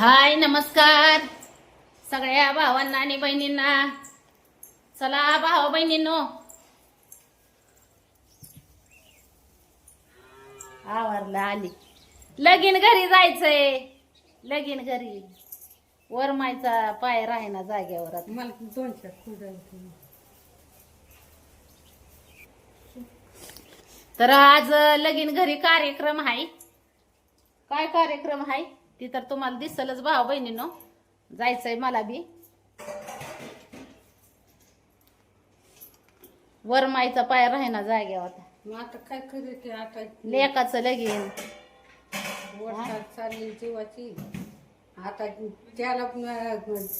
हाय नमस्कार. सगळ्या भावांना आणि बहिणींना. चला भावा बहिणींनो. आवारला आली. लगीन घरी जायचंय. लगीन घरी. वरमायचा पाय राहीना जाग्यावर आता. मला दोन चार खुर्ड्या तर आज लगीन घरी कार्यक्रम आहे. काय कार्यक्रम आहे? ती तर तुम्हाला दिसलच भाऊ बहिणीनो. जायचंय मला बी. वरमाईचा पाय राहीना जाग्यावर. मग आता काय करायचे आता? लेकाचं लगीन. वरसाल चालली जीवाची. आता त्याला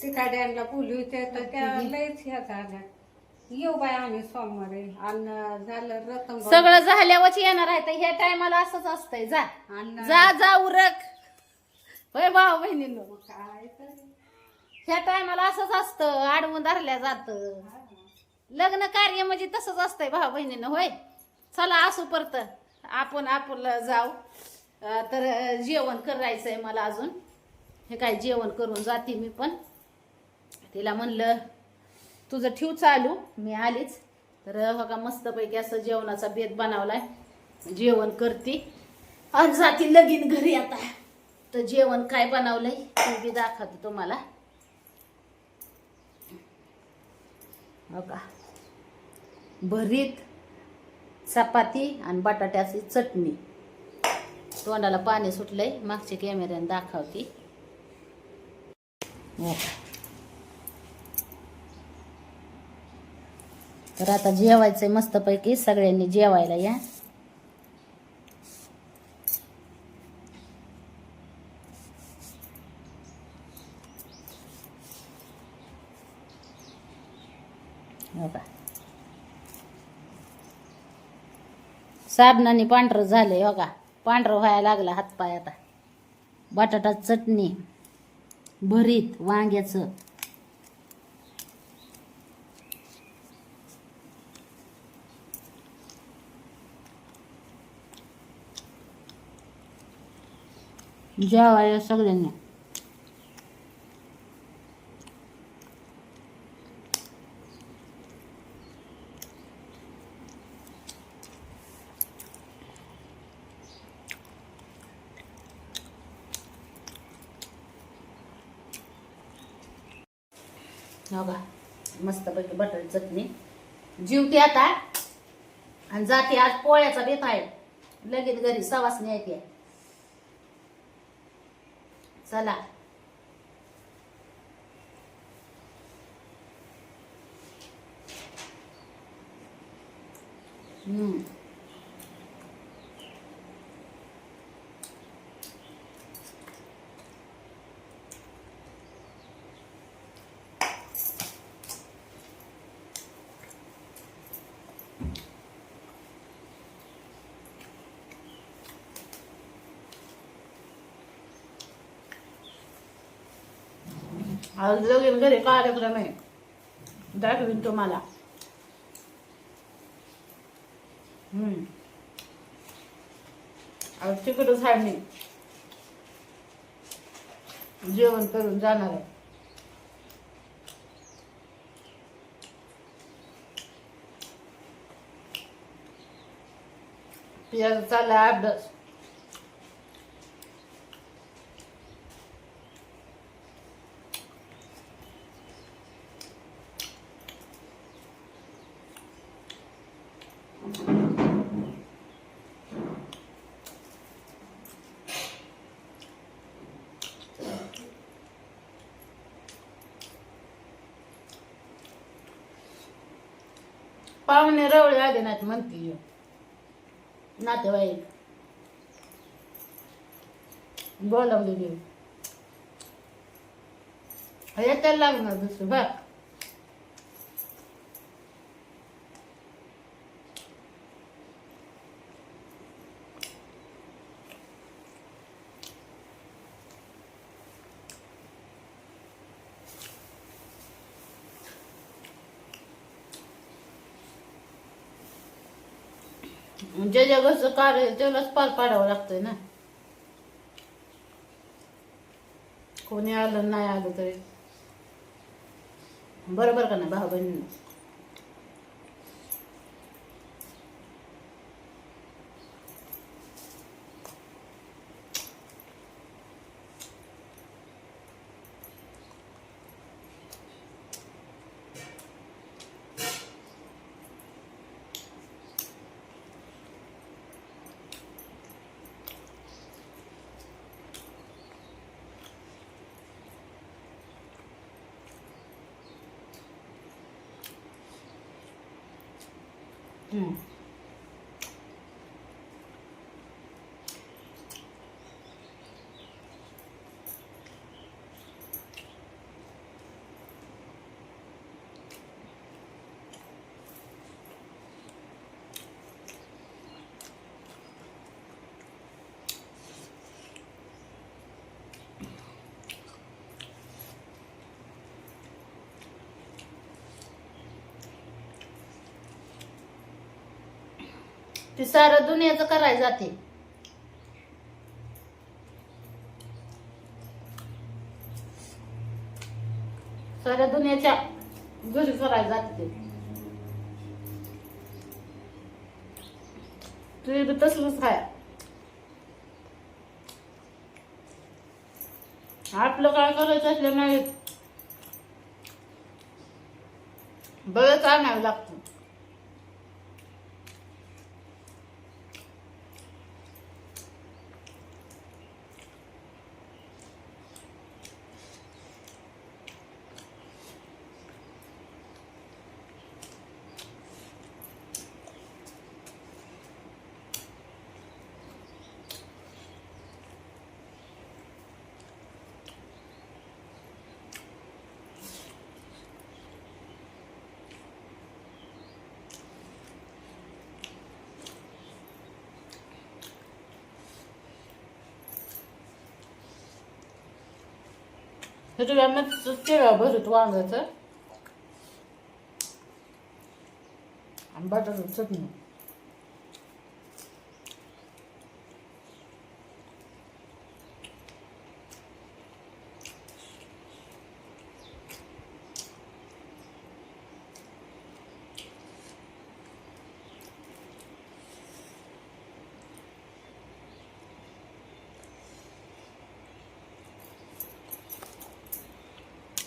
तिकाड्यांना बोलवते तर त्या लयच ह्या झाल्या. येऊ बाय आम्ही सोमवारी. आणि झालं रतन सगळं झाल्यावरच येणार आहे तर ह्या टायमाला असंच असतंय. जा. जा जा उरक. होय भाऊ बहिणींनो. काय तर ह्या टायमाला असंच असतं आडवून धरल्या जात. लग्न कार्य म्हणजे तसंच असतंय भाऊ बहिणीनं होय? चला असू परत. आपण आपलं जाऊ. तर जेवण करायचंय मला अजून. हे काय जेवण करून जाते मी पण. तिला म्हणलं तुझं ठेव चालू मी आलीच. तर हो बघा मस्तपैकी असं जेवणाचा बेत बनवलाय. जेवण करते. आणि जाती लगीन घरी आता. तर जेवण काय बनवलंय ते बी दाखवते तुम्हाला. हो का भरीत चपाती आणि बटाट्याची चटणी. तोंडाला पाणी सुटलंय मागच्या कॅमेऱ्याने दाखवते. हो. का. तर आता जेवायचंय मस्तपैकी सगळ्यांनी जेवायला या. हो बघा साबणाने पांढरं झालंय हो पांढरं व्हायला लागला हातपाय आता. बटाटा चटणी भरीत वांग्याचं. जेवाय सगळ्यांनी. हो का? मस्तपैकी बटाटी चटणी. जीवते आता. आणि जाते आज पोळ्याचा बेत आहे. लगेच घरी सवासणी येते. चला. हम्म. आज लगीन घरी कार्यक्रम आहे. दाखवीन तुम्हाला. हम्म. आज तिकडच मी जेवण करून जाणार आहे. पियाचा चाललाय अभ्यास. पाहुणे रवळे आले नाहीत म्हणती. नातेवाईक. बोलावलेली येत्याला लागणार दुसरं बघ. म्हणजे जे जगाचं कार्य आहे त्यालाच पार पाडावं लागतंय ना. कोणी आलं नाही आलं तरी. बरोबर का नाही भाऊ बहिणी हम्म. ती सारं दुनियाचं करायला जाते. साऱ्या दुनियाच्या घरी करायला जाते ते. तुझी बी तसलंच खाया आपलं काय करायचं असलं नाही. बरंच आणावं लागतं. हे तुझ्या भरत वांगाचं आणि बटाटा चटणी.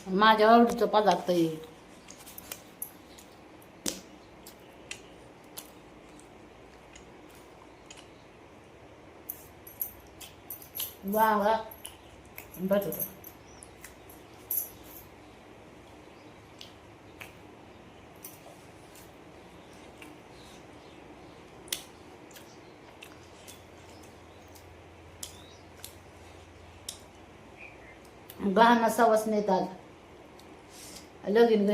माझ्या आवडीचं पदार्थ आहे. वांगा बटाटा. गहाणा सवास नेत आला लगीन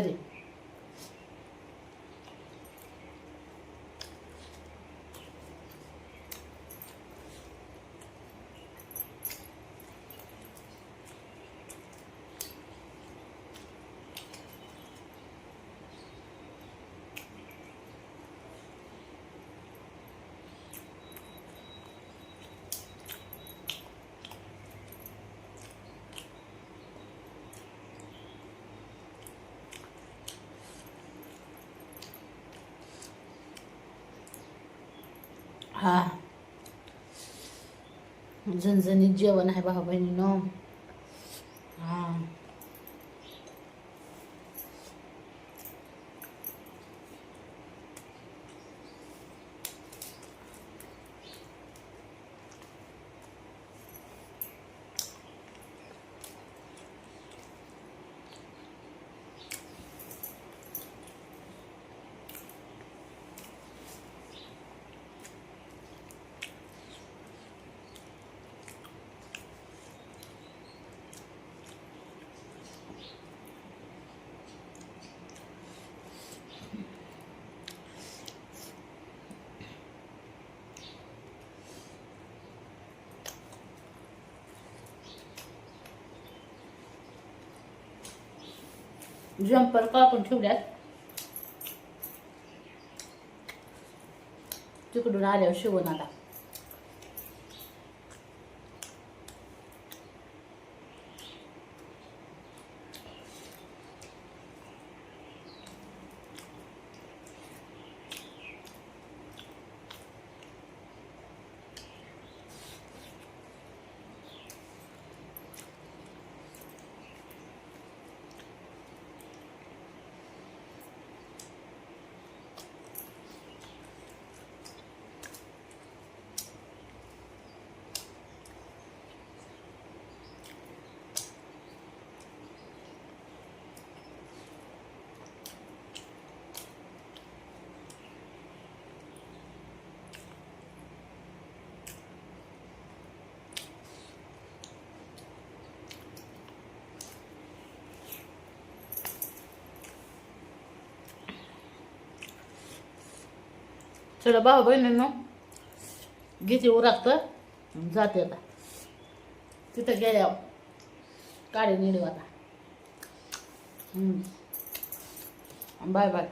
हा झणझणीत जेवण आहे भाऊ बहिणीनो हा जम्पर कापून ठेवल्यात. तिकडून आल्यावर शिवून आता. चला भाऊ बहिणींनो घेते उरागतं जाते आता. तिथं गेल्या काढे निडू आता बाय बाय.